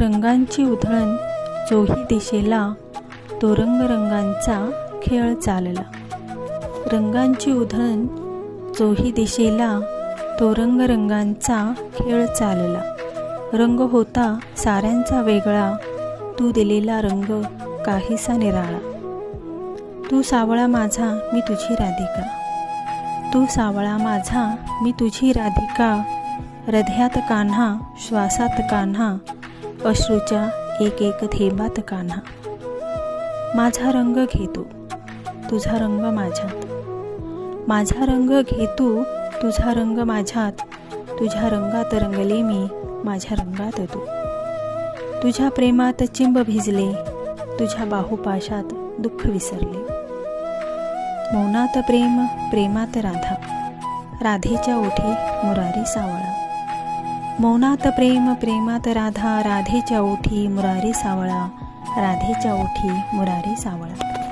रंगांची उधळण चोही दिशेला तो रंगरंगांचा खेळ चालला. रंगांची उधळण चोही दिशेला तो रंगरंगांचा खेळ चालला. रंग होता साऱ्यांचा वेगळा तू दिलेला रंग काहीसा निराळा. तू सावळा माझा मी तुझी राधिका. तू सावळा माझा मी तुझी राधिका हृदयात कान्हा श्वासात कान्हा अश्रूच्या एक एक थेंबात कान्हा. माझा रंग घेतो तुझा रंग माझ्यात. माझा रंग घेतो तुझा रंग माझ्यात. तुझ्या रंगात रंगले मी माझ्या रंगात तू. तुझ्या प्रेमात चिंब भिजले तुझ्या बाहुपाशात दुःख विसरले. मौनात प्रेम प्रेमात राधा. राधेच्या ओठी मुरारी सावळा. मौनात प्रेम प्रेमात राधा राधेच्या ओठी मुरारी सावळा. राधेच्या ओठी मुरारी सावळा.